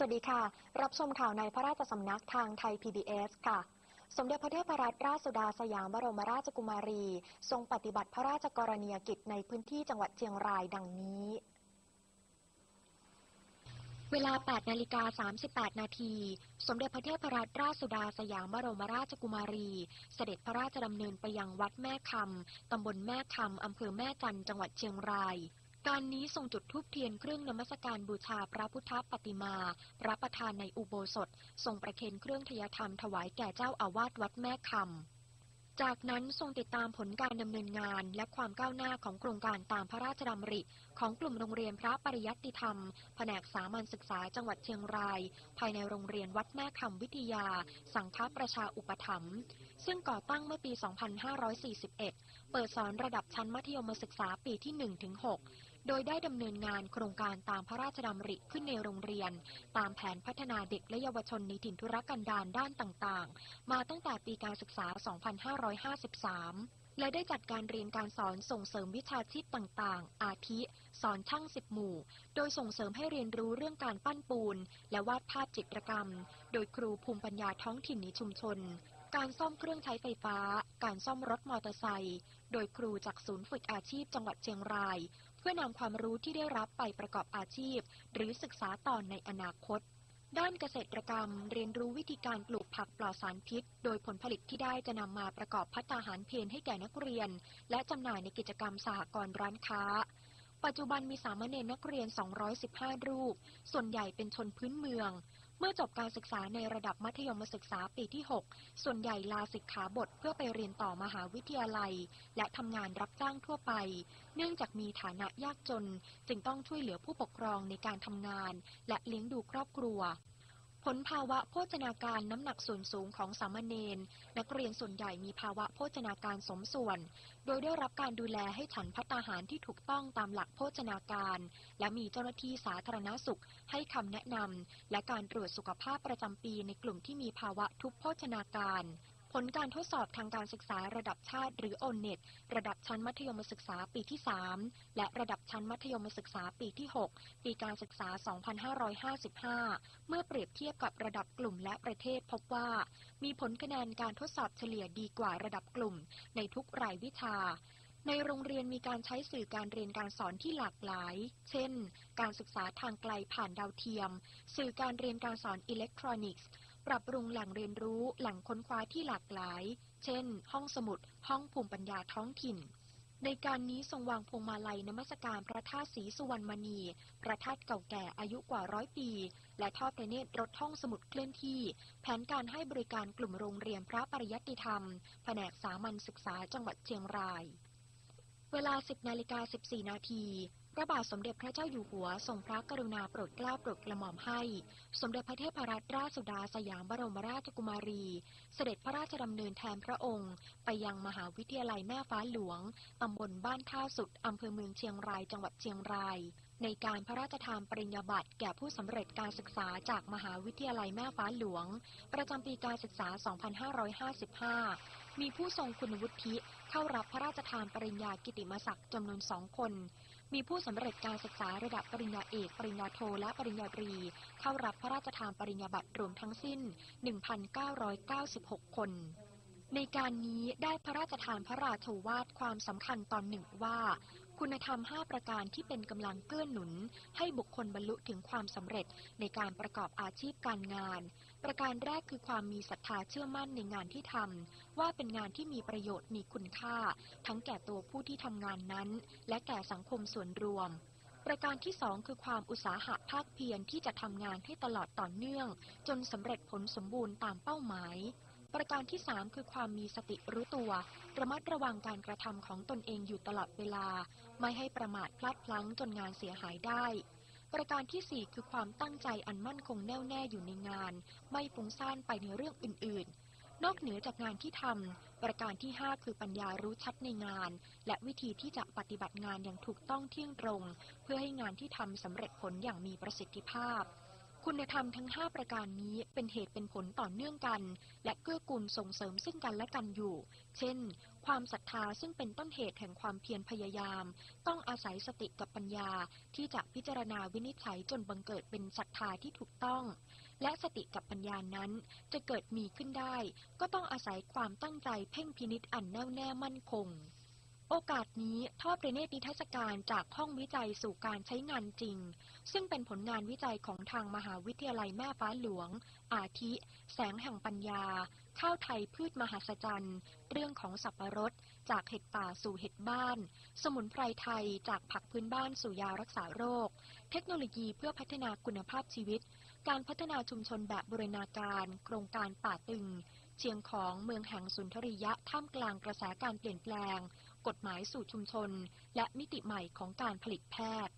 สวัสดีค่ะ รับชมข่าวในพระราชสำนักทางไทย PBS ค่ะ สมเด็จพระเทพรัตนราชสุดาสยามบรมราชกุมารี ทรงปฏิบัติพระราชกรณียกิจในพื้นที่จังหวัดเชียงรายดังนี้ เวลา 8 นาฬิกา 38 นาที สมเด็จพระเทพรัตนราชสุดาสยามบรมราชกุมารี เสด็จพระราชดำเนินไปยังวัดแม่คำตำบลแม่คำอำเภอแม่จันจังหวัดเชียงราย การนี้ทรงจุดธูปเทียนเครื่องนมัสการบูชาพระพุทธปฏิมา พระประธานในอุโบสถทรงประเคนเครื่องทยธรรมถวายแก่เจ้าอาวาสวัดแม่คำจากนั้นทรงติดตามผลการดำเนินงานและความก้าวหน้าของโครงการตามพระราชดำริ ของกลุ่มโรงเรียนพระปริยัติธรรม แผนกสามัญศึกษาจังหวัดเชียงราย ภายในโรงเรียนวัดแม่คำวิทยา สังฆประชาอุปถัมภ์ ซึ่งก่อตั้งเมื่อปี 2541 เปิดสอนระดับชั้นมัธยมศึกษาปีที่ 1-6 โดยได้ดำเนินงานโครงการตามพระราชดำริขึ้นในโรงเรียน ตามแผนพัฒนาเด็กและเยาวชนในถิ่นธุรกันดารด้านต่างๆ มาตั้งแต่ปีการศึกษา 2553และได้จัดการเรียนการสอนส่งเสริมวิชาชีพต่างๆ อาทิ สอนช่างสิบหมู่ โดยส่งเสริมให้เรียนรู้เรื่องการปั้นปูน และวาดภาพจิตรกรรม โดยครูภูมิปัญญาท้องถิ่นในชุมชน การซ่อมเครื่องใช้ไฟฟ้า การซ่อมรถมอเตอร์ไซค์โดยครูจากศูนย์ฝึกอาชีพจังหวัดเชียงราย เพื่อนำความรู้ที่ได้รับไปประกอบอาชีพ หรือศึกษาต่อในอนาคต ด้านเกษตรกรรม เรียนรู้วิธีการปลูกผักปลอดสารพิษ โดยผลผลิตที่ได้จะนำมาประกอบพัตตาหารเพนให้แก่นักเรียน และจำหน่ายในกิจกรรมสหกรณ์ร้านค้าปัจจุบันมีสามเณรนักเรียน 215 รูป ส่วนใหญ่เป็นชนพื้นเมือง เมื่อจบการศึกษาในระดับมัธยมศึกษาปีที่ 6 ส่วนใหญ่ลาสิกขาบทเพื่อไปเรียนต่อมหาวิทยาลัย และทำงานรับจ้างทั่วไป เนื่องจากมีฐานะยากจน จึงต้องช่วยเหลือผู้ปกครองในการทำงาน และเลี้ยงดูครอบครัว ผลภาวะโภชนาการน้ำหนักส่วนสูงของสามเณรนักเรียนส่วนใหญ่มีภาวะโภชนาการสมส่วน โดยได้รับการดูแลให้ฉันพัตาหารที่ถูกต้องตามหลักโภชนาการ และมีเจ้าหน้าที่สาธารณสุขให้คำแนะนำและการตรวจสุขภาพประจำปีในกลุ่มที่มีภาวะทุพโภชนาการ ผลการทดสอบทางการศึกษาระดับชาติหรือโอเน็ตระดับชั้นมัธยมศึกษาปีที่ 3 และระดับชั้นมัธยมศึกษาปีที่ 6 ปีการศึกษา 2555 เมื่อเปรียบเทียบกับระดับกลุ่มและประเทศพบว่า มีผลคะแนนการทดสอบเฉลี่ยดีกว่าระดับกลุ่ม ในทุกรายวิชาในโรงเรียนมีการใช้สื่อการเรียนการสอนที่หลากหลาย เช่น การศึกษาทางไกลผ่านดาวเทียม สื่อการเรียนการสอนอิเล็กทรอนิกส์ ปรับปรุงแหล่งเรียนรู้แหล่งค้นคว้าที่หลากหลาย เช่น ห้องสมุด ห้องภูมิปัญญาท้องถิ่น ในการนี้ทรงวางพวงมาลัยนมัสการพระธาตุศรีสุวรรณมณี พระธาตุเก่าแก่อายุกว่าร้อยปี และทอดพระเนตรรถห้องสมุดเคลื่อนที่ แผนการให้บริการกลุ่มโรงเรียนพระปริยัติธรรม แผนกสามัญศึกษาจังหวัดเชียงราย เวลา 10นาฬิกา14นาที ระบาทสมเด็จพระเจ้าอยู่หัวทรงพระกรุณาโปรดเกล้าโปรดกระหม่อมให้ สมเด็จพระเทพรัตนราชสุดาสยามบรมราชกุมารี เสด็จพระราชดำเนินแทนพระองค์ ไปยังมหาวิทยาลัยแม่ฟ้าหลวงตำบลบ้านท่าสุดอำเภอเมืองเชียงรายจังหวัดเชียงราย ในการพระราชทานปริญญาบัตรแก่ผู้สำเร็จการศึกษาจากมหาวิทยาลัยแม่ฟ้าหลวง ประจำปีการศึกษา 2555 มีผู้ทรงคุณวุฒิเข้ารับพระราชทานปริญญากิติมศักดิ์จำนวนสองคน มีผู้สำเร็จการศึกษาระดับปริญญาเอก ปริญญาโท และปริญญาตรี เข้ารับพระราชทานปริญญาบัตรรวมทั้งสิ้น 1,996 คน ในการนี้ได้พระราชทานพระราชโวาทความสำคัญตอนหนึ่งว่า คุณธรรม 5 ประการที่เป็นกำลังเกื้อหนุน ให้บุคคลบรรลุถึงความสำเร็จในการประกอบอาชีพการงาน ประการแรกคือความมีศรัทธาเชื่อมั่นในงานที่ทำว่าเป็นงานที่มีประโยชน์มีคุณค่า ทั้งแก่ตัวผู้ที่ทำงานนั้น และแก่สังคมส่วนรวม ประการที่สองคือความอุตสาหะภาคเพียรที่จะทำงานให้ตลอดต่อเนื่อง จนสำเร็จผลสมบูรณ์ตามเป้าหมายประการที่สามคือความมีสติรู้ตัว ระมัดระวังการกระทำของตนเองอยู่ตลอดเวลา ไม่ให้ประมาทพลาดพลั้งจนงานเสียหายได้ ประการที่สี่คือความตั้งใจอันมั่นคงแน่วแน่อยู่ในงาน ไม่ฟุ้งซ่านไปในเรื่องอื่น ๆ นอกเหนือจากงานที่ทำประการที่ 5 คือปัญญารู้ชัดในงาน และวิธีที่จะปฏิบัติงานอย่างถูกต้องเที่ยงตรง เพื่อให้งานที่ทำสำเร็จผลอย่างมีประสิทธิภาพ คุณธรรมทั้ง 5 ประการนี้เป็นเหตุเป็นผลต่อเนื่องกัน และเกื้อกูลส่งเสริมซึ่งกันและกันอยู่ เช่น ความศรัทธาซึ่งเป็นต้นเหตุแห่งความเพียรพยายาม ต้องอาศัยสติกับปัญญาที่จะพิจารณาวินิจฉัยจนบังเกิดเป็นศรัทธาที่ถูกต้อง และสติกับปัญญานั้นจะเกิดมีขึ้นได้ ก็ต้องอาศัยความตั้งใจเพ่งพินิษอันแน่วแน่มั่นคง โอกาสนี้ทอดปรเนตนิทรรศการจากห้องวิจัยสู่การใช้งานจริง ซึ่งเป็นผลงานวิจัยของทางมหาวิทยาลัยแม่ฟ้าหลวง อาทิ แสงแห่งปัญญา ข้าวไทยพืชมหัศจรรย์ เรื่องของสับปะรด จากเห็ดป่าสู่เห็ดบ้าน สมุนไพรไทยจากผักพื้นบ้านสู่ยารักษาโรค เทคโนโลยีเพื่อพัฒนาคุณภาพชีวิต การพัฒนาชุมชนแบบบูรณาการ โครงการป่าตึง เชียงของเมืองแห่งสุนทรียะท่ามกลางกระแสการเปลี่ยนแปลง กฎหมายสู่ชุมชน และมิติใหม่ของการผลิตแพทย์